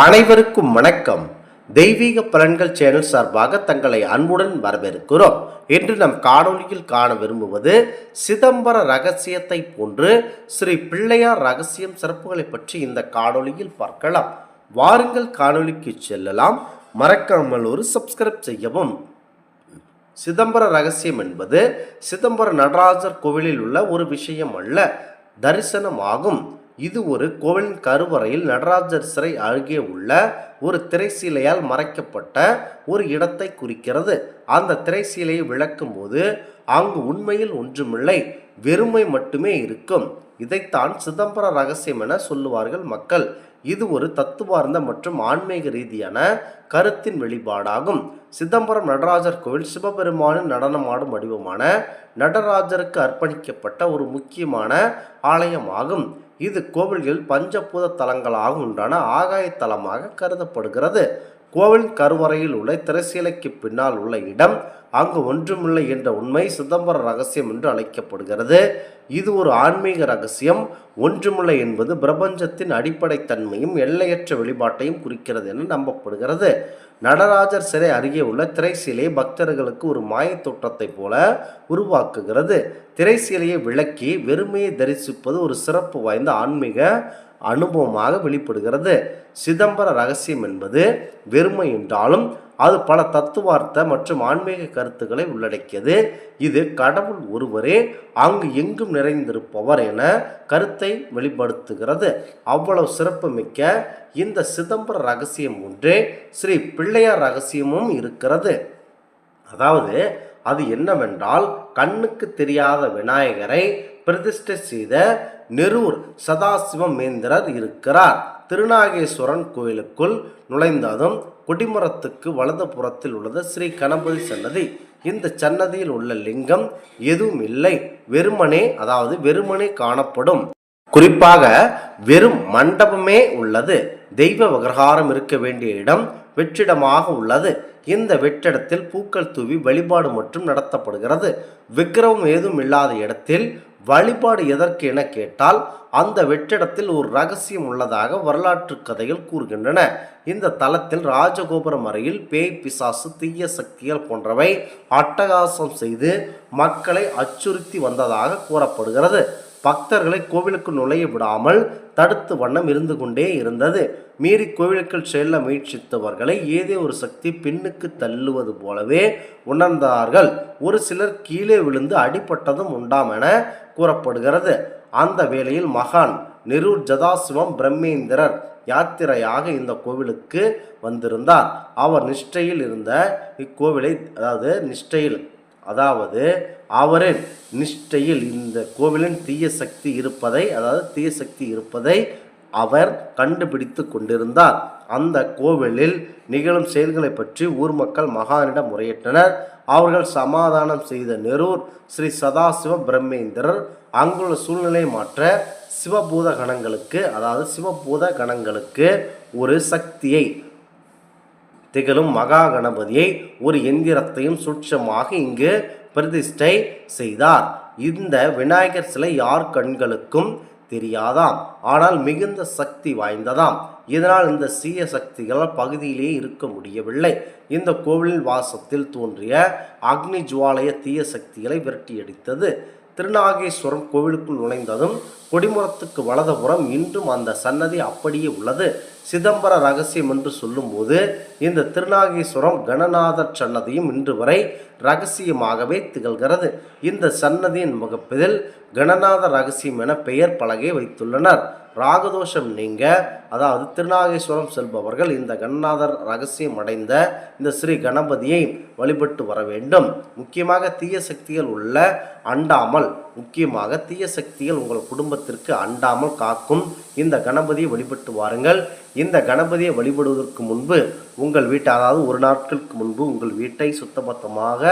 அனைவருக்கும் வணக்கம். தெய்வீக பலன்கள் சேனல் சார்பாக தங்களை அன்புடன் வரவேற்கிறோம். இன்று நம் காணொலியில் காண விரும்புவது சிதம்பர ரகசியத்தை போன்று ஸ்ரீ பிள்ளையார் ரகசியம் சிறப்புகளை பற்றி இந்த காணொலியில் பார்க்கலாம். வாருங்கள் காணொலிக்கு செல்லலாம். மறக்காமல் ஒரு சப்ஸ்கிரைப் செய்யவும். சிதம்பர ரகசியம் என்பது சிதம்பர நடராஜர் கோவிலில் உள்ள ஒரு விஷயம் அல்ல தரிசனமாகும். இது ஒரு கோவிலின் கருவறையில் நடராஜர் சிறை அருகே உள்ள ஒரு திரைசீலையால் மறைக்கப்பட்ட ஒரு இடத்தை குறிக்கிறது. அந்த திரைசீலையை விளக்கும் போது அங்கு உண்மையில் ஒன்றுமில்லை வெறுமை மட்டுமே இருக்கும். இதைத்தான் சிதம்பர ரகசியம் என சொல்லுவார்கள் மக்கள். இது ஒரு தத்துவார்ந்த மற்றும் ஆன்மீக ரீதியான கருத்தின் வெளிப்பாடாகும். சிதம்பரம் நடராஜர் கோவில் சிவபெருமானின் நடனமாடும் வடிவமான நடராஜருக்கு அர்ப்பணிக்கப்பட்ட ஒரு முக்கியமான ஆலயமாகும். இது கோவில்கள் பஞ்சபூத தலங்களாக உண்டான ஆகாய தலமாக கருதப்படுகிறது. கோவில் கருவறையில் உள்ள திரைசீலைக்கு பின்னால் உள்ள இடம் அங்கு ஒன்றுமில்லை என்ற உண்மை சிதம்பர ரகசியம் என்று அழைக்கப்படுகிறது. இது ஒரு ஆன்மீக ரகசியம். ஒன்றுமில்லை என்பது பிரபஞ்சத்தின் அடிப்படை தன்மையும் எல்லையற்ற வெளிப்பாட்டையும் குறிக்கிறது என நம்பப்படுகிறது. நடராஜர் சிலை அருகே உள்ள திரைசீலை பக்தர்களுக்கு ஒரு மாயத் தோற்றத்தைப் போல உருவாக்குகிறது. திரைசீலையை விளக்கி வெறுமையை தரிசிப்பது ஒரு சிறப்பு வாய்ந்த ஆன்மீக அனுபவமாக வெளிப்படுகிறது. சிதம்பர ரகசியம் என்பது வெறுமை என்றாலும் அது பல தத்துவார்த்த மற்றும் ஆன்மீக கருத்துக்களை உள்ளடக்கியது. இது கடவுள் ஒருவரே அங்கு எங்கும் நிறைந்திருப்பவர் என கருத்தை வெளிப்படுத்துகிறது. அவ்வளவு சிறப்புமிக்க இந்த சிதம்பர ரகசியம் ஒன்றே ஸ்ரீ பிள்ளையார் ரகசியமும் இருக்கிறது. அதாவது அது என்னவென்றால் கண்ணுக்கு தெரியாத விநாயகரை பிரதிஷ்டை செய்த நெரூர் சதாசிவமேந்திரர் இருக்கிறார். திருநாகேஸ்வரன் கோயிலுக்குள் நுழைந்ததும் கொடிமரத்துக்கு வலது புறத்தில் உள்ளது ஸ்ரீ கணபதி சன்னதி. இந்த சன்னதியில் உள்ள லிங்கம் எதுவும் இல்லை. வெறுமனே அதாவது வெறுமனே காணப்படும். குறிப்பாக வெறும் மண்டபமே உள்ளது. தெய்வ விவகாரம் இருக்க வேண்டிய இடம் வெற்றிடமாக உள்ளது. இந்த வெற்றிடத்தில் பூக்கள் தூவி வழிபாடு மற்றும் நடத்தப்படுகிறது. விக்கிரமம் ஏதும் இல்லாத இடத்தில் வழிபாடு எதற்கு என கேட்டால் அந்த வெற்றிடத்தில் ஒரு ரகசியம் உள்ளதாக வரலாற்று கதைகள் கூறுகின்றன. இந்த தலத்தில் ராஜகோபுரம் அறையில் பேய் பிசாசு தீய சக்திகள் போன்றவை அட்டகாசம் செய்து மக்களை அச்சுறுத்தி வந்ததாக கூறப்படுகிறது. பக்தர்களை கோவிலுக்கு நுழைய விடாமல் தடுத்து வண்ணம் இருந்து கொண்டே இருந்தது. மீறி கோவிலுக்குள் செல்ல முயற்சித்தவர்களை ஏதே ஒரு சக்தி பின்னுக்கு தள்ளுவது போலவே உணர்ந்தார்கள். ஒரு சிலர் கீழே விழுந்து அடிபட்டதும் உண்டாம் என கூறப்படுகிறது. அந்த வேளையில் மகான் நெரூர் ஜதாசிவம் பிரம்மேந்திரர் யாத்திரையாக இந்த கோவிலுக்கு வந்திருந்தார். அவர் நிஷ்டையில் இருந்த இக்கோவிலை அதாவது நிஷ்டையில் அதாவது அவரின் நிஷ்டையில் இந்த கோவிலின் தீய சக்தி இருப்பதை அதாவது தீய சக்தி இருப்பதை அவர் கண்டுபிடித்து கொண்டிருந்தார். அந்த கோவிலில் நிகழும் செயல்களை பற்றி ஊர் மக்கள் மகானிடம் முறையிட்டனர். அவர்கள் சமாதானம் செய்த நெரூர் ஸ்ரீ சதாசிவ பிரம்மேந்திரர் அங்குள்ள சூழ்நிலை மாற்ற சிவபூத கணங்களுக்கு அதாவது சிவபூத கணங்களுக்கு ஒரு சக்தியை திகழும் மகா கணபதியை ஒரு எந்திரத்தையும் சுட்சமாக இங்கு பிரதிஷ்டை செய்தார். இந்த விநாயகர் சிலை யார் கண்களுக்கும் தெரியாதாம். ஆனால் மிகுந்த சக்தி வாய்ந்ததாம். இதனால் இந்த சீய சக்திகள் பகுதியிலே இருக்க முடியவில்லை. இந்த கோவிலின் வாசத்தில் தோன்றிய அக்னி ஜுவாலய தீய சக்திகளை விரட்டியடித்தது. திருநாகேஸ்வரம் கோவிலுக்குள் நுழைந்ததும் கொடிமரத்துக்கு வலதுபுறம் இன்றும் அந்த சன்னதி அப்படியே உள்ளது. சிதம்பர ரகசியம் என்று சொல்லும்போது இந்த திருநாகேஸ்வரம் கணநாதர் சன்னதியும் இன்று வரை ரகசியமாகவே திகழ்கிறது. இந்த சன்னதியின் முகப்பதில் கணநாத ரகசியம் என பெயர் பலகை வைத்துள்ளனர். ராகதோஷம் நீங்க அதாவது திருநாகேஸ்வரம் செல்பவர்கள் இந்த கண்ணாதர் ரகசியம் அடைந்த இந்த ஸ்ரீ கணபதியை வழிபட்டு வர வேண்டும். முக்கியமாக தீய சக்திகள் உள்ள அண்டாமல் முக்கியமாக தீய சக்திகள் உங்கள் குடும்பத்திற்கு அண்டாமல் காக்கும் இந்த கணபதியை வழிபட்டு வாருங்கள். இந்த கணபதியை வழிபடுவதற்கு முன்பு உங்கள் வீட்டை அதாவது ஒரு நாட்களுக்கு முன்பு உங்கள் வீட்டை சுத்தபத்தமாக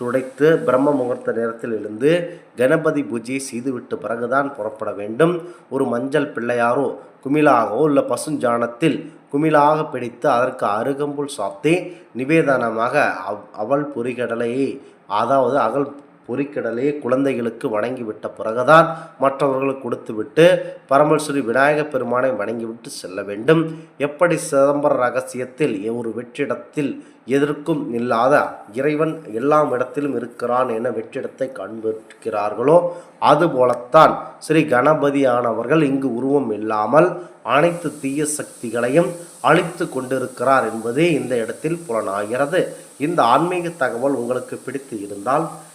துடைத்து பிரம்ம முகூர்த்த நேரத்தில் எழுந்து கணபதி பூஜையை செய்துவிட்டு பிறகுதான் புறப்பட வேண்டும். ஒரு மஞ்சள் பிள்ளையாரோ குமிழாகவோ இல்லை பசுஞ்சாணத்தில் குமிழாக பிடித்து அதற்கு அருகம்புல் சாப்பிட்டு நிவேதனமாக அவ் அவள் பொறிகடலையை அதாவது அகல் பொறிக்கடலையை குழந்தைகளுக்கு வணங்கிவிட்ட பிறகுதான் மற்றவர்களுக்கு கொடுத்துவிட்டு பரமல் ஸ்ரீ விநாயகப் பெருமானை வணங்கிவிட்டு செல்ல வேண்டும். எப்படி சிதம்பர ரகசியத்தில் ஒரு வெற்றிடத்தில் எதற்கும் இல்லாத இறைவன் எல்லாம் இடத்திலும் இருக்கிறான் என வெற்றிடத்தை காண்பிக்கிறார்களோ அதுபோலத்தான் ஸ்ரீ கணபதியானவர்கள் இங்கு உருவம் இல்லாமல் அனைத்து தீய சக்திகளையும் அழித்து கொண்டிருக்கிறார் என்பதே இந்த இடத்தில் புலனாகிறது. இந்த ஆன்மீக தகவல் உங்களுக்கு பிடித்து இருந்தால்